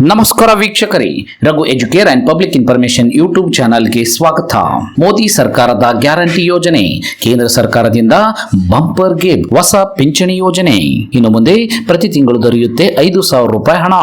ನಮಸ್ಕಾರ ವೀಕ್ಷಕರೇ, Raghu educare and public information YouTube ಚಾನಲ್ಗೆ ಸ್ವಾಗತ. ಮೋದಿ ಸರ್ಕಾರದ ಗ್ಯಾರಂಟಿ ಯೋಜನೆ, ಕೇಂದ್ರ ಸರ್ಕಾರದಿಂದ ಬಂಪರ್ ಗಿಫ್ಟ್ ಹೊಸ ಪಿಂಚಣಿ ಯೋಜನೆ. ಇನ್ನು ಮುಂದೆ ಪ್ರತಿ ತಿಂಗಳು ದೊರೆಯುತ್ತೆ ಐದು ಸಾವಿರ ರೂಪಾಯಿ ಹಣ.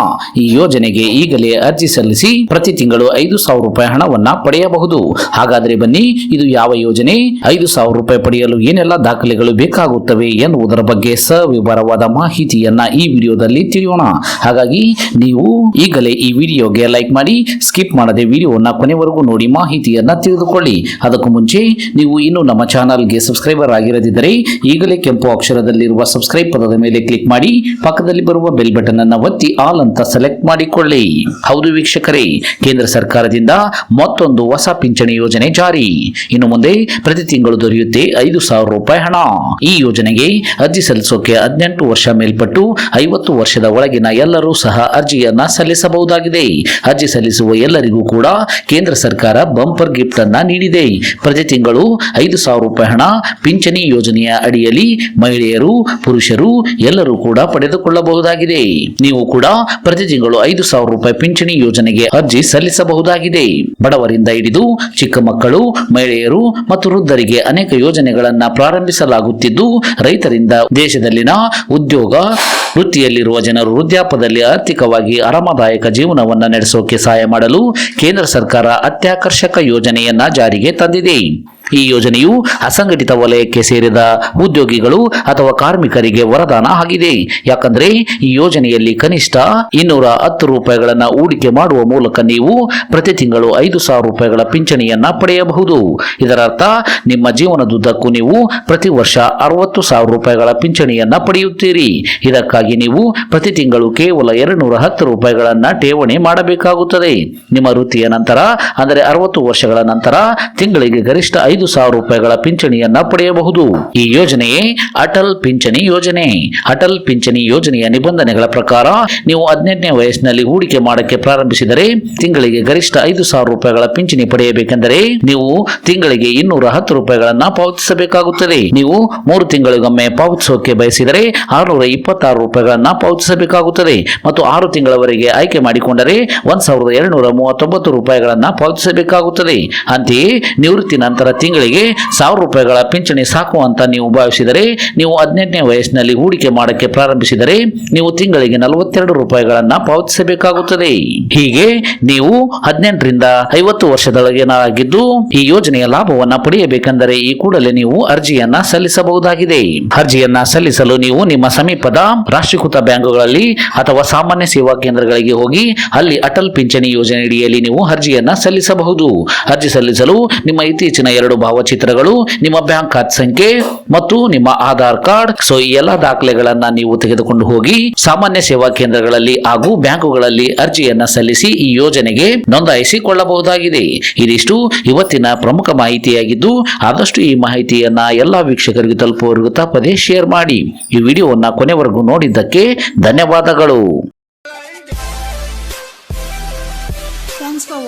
ಈ ಯೋಜನೆಗೆ ಈಗಲೇ ಅರ್ಜಿ ಸಲ್ಲಿಸಿ ಪ್ರತಿ ತಿಂಗಳು ಐದು ಸಾವಿರ ರೂಪಾಯಿ ಹಣವನ್ನ ಪಡೆಯಬಹುದು. ಹಾಗಾದ್ರೆ ಬನ್ನಿ, ಇದು ಯಾವ ಯೋಜನೆ? ಐದು ಸಾವಿರ ರೂಪಾಯಿ ಪಡೆಯಲು ಏನೆಲ್ಲ ದಾಖಲೆಗಳು ಬೇಕಾಗುತ್ತವೆ ಎನ್ನುವುದರ ಬಗ್ಗೆ ಸವಿವರವಾದ ಮಾಹಿತಿಯನ್ನ ಈ ವಿಡಿಯೋದಲ್ಲಿ ತಿಳಿಯೋಣ. ಹಾಗಾಗಿ ನೀವು ಈಗಲೇ ಈ ವಿಡಿಯೋಗೆ ಲೈಕ್ ಮಾಡಿ, ಸ್ಕಿಪ್ ಮಾಡದೆ ವಿಡಿಯೋನ ಕೊನೆವರೆಗೂ ನೋಡಿ ಮಾಹಿತಿಯನ್ನು ತಿಳಿದುಕೊಳ್ಳಿ. ಅದಕ್ಕೂ ಮುಂಚೆ, ನೀವು ಇನ್ನು ನಮ್ಮ ಚಾನಲ್ಗೆ ಸಬ್ಸ್ಕ್ರೈಬರ್ ಆಗಿರದಿದ್ದರೆ, ಈಗಲೇ ಕೆಂಪು ಅಕ್ಷರದಲ್ಲಿರುವ ಸಬ್ಸ್ಕ್ರೈಬ್ ಪದದ ಮೇಲೆ ಕ್ಲಿಕ್ ಮಾಡಿ, ಪಕ್ಕದಲ್ಲಿ ಬರುವ ಬೆಲ್ ಬಟನ್ ಅನ್ನು ಒತ್ತಿ ಆಲ್ ಅಂತ ಸೆಲೆಕ್ಟ್ ಮಾಡಿಕೊಳ್ಳಿ. ಹೌದು ವೀಕ್ಷಕರೇ, ಕೇಂದ್ರ ಸರ್ಕಾರದಿಂದ ಮತ್ತೊಂದು ಹೊಸ ಪಿಂಚಣಿ ಯೋಜನೆ ಜಾರಿ. ಇನ್ನು ಮುಂದೆ ಪ್ರತಿ ತಿಂಗಳು ದೊರೆಯುತ್ತೆ ಐದು ಸಾವಿರ ರೂಪಾಯಿ ಹಣ. ಈ ಯೋಜನೆಗೆ ಅರ್ಜಿ ಸಲ್ಲಿಸೋಕೆ ಹದಿನೆಂಟು ವರ್ಷ ಮೇಲ್ಪಟ್ಟು ಐವತ್ತು ವರ್ಷದ ಒಳಗಿನ ಎಲ್ಲರೂ ಸಹ ಅರ್ಜಿಯನ್ನ ಸಲ್ಲಿಸಬಹುದಾಗಿದೆ. ಅರ್ಜಿ ಸಲ್ಲಿಸುವ ಎಲ್ಲರಿಗೂ ಕೂಡ ಕೇಂದ್ರ ಸರ್ಕಾರ ಬಂಪರ್ ಗಿಫ್ಟ್ ಅನ್ನ ನೀಡಿದೆ. ಪ್ರತಿ ತಿಂಗಳು ಐದು ಸಾವಿರ ರೂಪಾಯಿ ಹಣ ಪಿಂಚಣಿ ಯೋಜನೆಯ ಅಡಿಯಲ್ಲಿ ಮಹಿಳೆಯರು, ಪುರುಷರು ಎಲ್ಲರೂ ಕೂಡ ಪಡೆದುಕೊಳ್ಳಬಹುದಾಗಿದೆ. ನೀವು ಕೂಡ ಪ್ರತಿ ತಿಂಗಳು ಐದು ಸಾವಿರ ರೂಪಾಯಿ ಪಿಂಚಣಿ ಯೋಜನೆಗೆ ಅರ್ಜಿ ಸಲ್ಲಿಸಬಹುದಾಗಿದೆ. ಬಡವರಿಂದ ಹಿಡಿದು ಚಿಕ್ಕ ಮಕ್ಕಳು, ಮಹಿಳೆಯರು ಮತ್ತು ವೃದ್ಧರಿಗೆ ಅನೇಕ ಯೋಜನೆಗಳನ್ನ ಪ್ರಾರಂಭಿಸಲಾಗುತ್ತಿದ್ದು, ರೈತರಿಂದ ದೇಶದಲ್ಲಿನ ಉದ್ಯೋಗ ವೃತ್ತಿಯಲ್ಲಿರುವ ಜನರು ವೃದ್ಧಾಪದಲ್ಲಿ ಆರ್ಥಿಕವಾಗಿ ಆರಾಮದಾಯಕ ಜೀವನವನ್ನು ನಡೆಸೋಕೆ ಸಹಾಯ ಮಾಡಲು ಕೇಂದ್ರ ಸರ್ಕಾರ ಅತ್ಯಾಕರ್ಷಕ ಯೋಜನೆಯನ್ನ ಜಾರಿಗೆ ತಂದಿದೆ. ಈ ಯೋಜನೆಯು ಅಸಂಘಟಿತ ವಲಯಕ್ಕೆ ಸೇರಿದ ಉದ್ಯೋಗಿಗಳು ಅಥವಾ ಕಾರ್ಮಿಕರಿಗೆ ವರದಾನ ಆಗಿದೆ. ಯಾಕಂದ್ರೆ ಈ ಯೋಜನೆಯಲ್ಲಿ ಕನಿಷ್ಠ ಇನ್ನೂರ ಹತ್ತು ರೂಪಾಯಿಗಳನ್ನು ಹೂಡಿಕೆ ಮಾಡುವ ಮೂಲಕ ನೀವು ಪ್ರತಿ ತಿಂಗಳು ಐದು ಸಾವಿರ ರೂಪಾಯಿಗಳ ಪಿಂಚಣಿಯನ್ನ ಪಡೆಯಬಹುದು. ಇದರರ್ಥ, ನಿಮ್ಮ ಜೀವನದುದ್ದಕ್ಕೂ ನೀವು ಪ್ರತಿ ವರ್ಷ ಅರವತ್ತು ಸಾವಿರ ರೂಪಾಯಿಗಳ ಪಿಂಚಣಿಯನ್ನ ಪಡೆಯುತ್ತೀರಿ. ಇದಕ್ಕಾಗಿ ನೀವು ಪ್ರತಿ ತಿಂಗಳು ಕೇವಲ ಎರಡುನೂರ ಹತ್ತು ರೂಪಾಯಿಗಳನ್ನ ಠೇವಣಿ ಮಾಡಬೇಕಾಗುತ್ತದೆ. ನಿಮ್ಮ ವೃತ್ತಿಯ ನಂತರ, ಅಂದರೆ ಅರವತ್ತು ವರ್ಷಗಳ ನಂತರ, ತಿಂಗಳಿಗೆ ಗರಿಷ್ಠ ಐದು ಸಾವಿರ ರೂಪಾಯಿಗಳ ಪಿಂಚಣಿಯನ್ನ ಪಡೆಯಬಹುದು. ಈ ಯೋಜನೆಯೇ ಅಟಲ್ ಪಿಂಚಣಿ ಯೋಜನೆ. ಅಟಲ್ ಪಿಂಚಣಿ ಯೋಜನೆಯ ನಿಬಂಧನೆಗಳ ಪ್ರಕಾರ ನೀವು ಹದಿನೆಂಟನೇ ವಯಸ್ಸಿನಲ್ಲಿ ಹೂಡಿಕೆ ಮಾಡಕ್ಕೆ ಪ್ರಾರಂಭಿಸಿದರೆ ತಿಂಗಳಿಗೆ ಗರಿಷ್ಠ ಐದು ಸಾವಿರ ರೂಪಾಯಿಗಳ ಪಿಂಚಣಿ ಪಡೆಯಬೇಕೆಂದರೆ ನೀವು ತಿಂಗಳಿಗೆ ಇನ್ನೂರ ಹತ್ತು ರೂಪಾಯಿಗಳನ್ನ ಪಾವತಿಸಬೇಕಾಗುತ್ತದೆ. ನೀವು ಮೂರು ತಿಂಗಳಿಗೊಮ್ಮೆ ಪಾವತಿಸೋಕೆ ಬಯಸಿದರೆ ಆರುನೂರ ಇಪ್ಪತ್ತಾರು ರೂಪಾಯಿಗಳನ್ನ ಪಾವತಿಸಬೇಕಾಗುತ್ತದೆ. ಮತ್ತು ಆರು ತಿಂಗಳವರೆಗೆ ಆಯ್ಕೆ ಮಾಡಿಕೊಂಡರೆ ಒಂದ್ ಸಾವಿರದ ಎರಡುನೂರ ಮೂವತ್ತೊಂಬತ್ತು ರೂಪಾಯಿಗಳನ್ನ ಪಾವತಿಸಬೇಕಾಗುತ್ತದೆ. ಅಂತೆಯೇ ನಿವೃತ್ತಿ ನಂತರ ತಿಂಗಳಿಗೆ ಸಾವಿರ ರೂಪಾಯಿಗಳ ಪಿಂಚಣಿ ಸಾಕು ಅಂತ ನೀವು ಭಾವಿಸಿದರೆ, ನೀವು ಹದಿನೆಂಟನೇ ವಯಸ್ಸಿನಲ್ಲಿ ಹೂಡಿಕೆ ಮಾಡಕ್ಕೆ ಪ್ರಾರಂಭಿಸಿದರೆ, ನೀವು ತಿಂಗಳಿಗೆ ನಲವತ್ತೆರಡು ರೂಪಾಯಿಗಳನ್ನು ಪಾವತಿಸಬೇಕಾಗುತ್ತದೆ. ಹೀಗೆ ನೀವು ಹದಿನೆಂಟರಿಂದ ಐವತ್ತು ವರ್ಷದೊಳಗಿನಾಗಿದ್ದು ಈ ಯೋಜನೆಯ ಲಾಭವನ್ನು ಪಡೆಯಬೇಕೆಂದರೆ ಈ ಕೂಡಲೇ ನೀವು ಅರ್ಜಿಯನ್ನ ಸಲ್ಲಿಸಬಹುದಾಗಿದೆ. ಅರ್ಜಿಯನ್ನ ಸಲ್ಲಿಸಲು ನೀವು ನಿಮ್ಮ ಸಮೀಪದ ರಾಷ್ಟ್ರೀಕೃತ ಬ್ಯಾಂಕುಗಳಲ್ಲಿ ಅಥವಾ ಸಾಮಾನ್ಯ ಸೇವಾ ಕೇಂದ್ರಗಳಿಗೆ ಹೋಗಿ, ಅಲ್ಲಿ ಅಟಲ್ ಪಿಂಚಣಿ ಯೋಜನೆ ಅಡಿಯಲ್ಲಿ ನೀವು ಅರ್ಜಿಯನ್ನ ಸಲ್ಲಿಸಬಹುದು. ಅರ್ಜಿ ಸಲ್ಲಿಸಲು ನಿಮ್ಮ ಇತ್ತೀಚಿನ ಎರಡು ಭಾವಚಿತ್ರಗಳು, ನಿಮ್ಮ ಬ್ಯಾಂಕ್ ಖಾತೆ ಸಂಖ್ಯೆ ಮತ್ತು ನಿಮ್ಮ ಆಧಾರ್ ಕಾರ್ಡ್. ಸೊ ಈ ಎಲ್ಲಾ ದಾಖಲೆಗಳನ್ನ ನೀವು ತೆಗೆದುಕೊಂಡು ಹೋಗಿ ಸಾಮಾನ್ಯ ಸೇವಾ ಕೇಂದ್ರಗಳಲ್ಲಿ ಹಾಗೂ ಬ್ಯಾಂಕುಗಳಲ್ಲಿ ಅರ್ಜಿಯನ್ನ ಸಲ್ಲಿಸಿ ಈ ಯೋಜನೆಗೆ ನೋಂದಾಯಿಸಿಕೊಳ್ಳಬಹುದಾಗಿದೆ. ಇದಿಷ್ಟು ಇವತ್ತಿನ ಪ್ರಮುಖ ಮಾಹಿತಿಯಾಗಿದ್ದು, ಆದಷ್ಟು ಈ ಮಾಹಿತಿಯನ್ನ ಎಲ್ಲಾ ವೀಕ್ಷಕರಿಗೆ ತಲುಪುವವರೆಗೂ ತಪ್ಪದೇ ಶೇರ್ ಮಾಡಿ. ಈ ವಿಡಿಯೋವನ್ನ ಕೊನೆವರೆಗೂ ನೋಡಿದ್ದಕ್ಕೆ ಧನ್ಯವಾದಗಳು.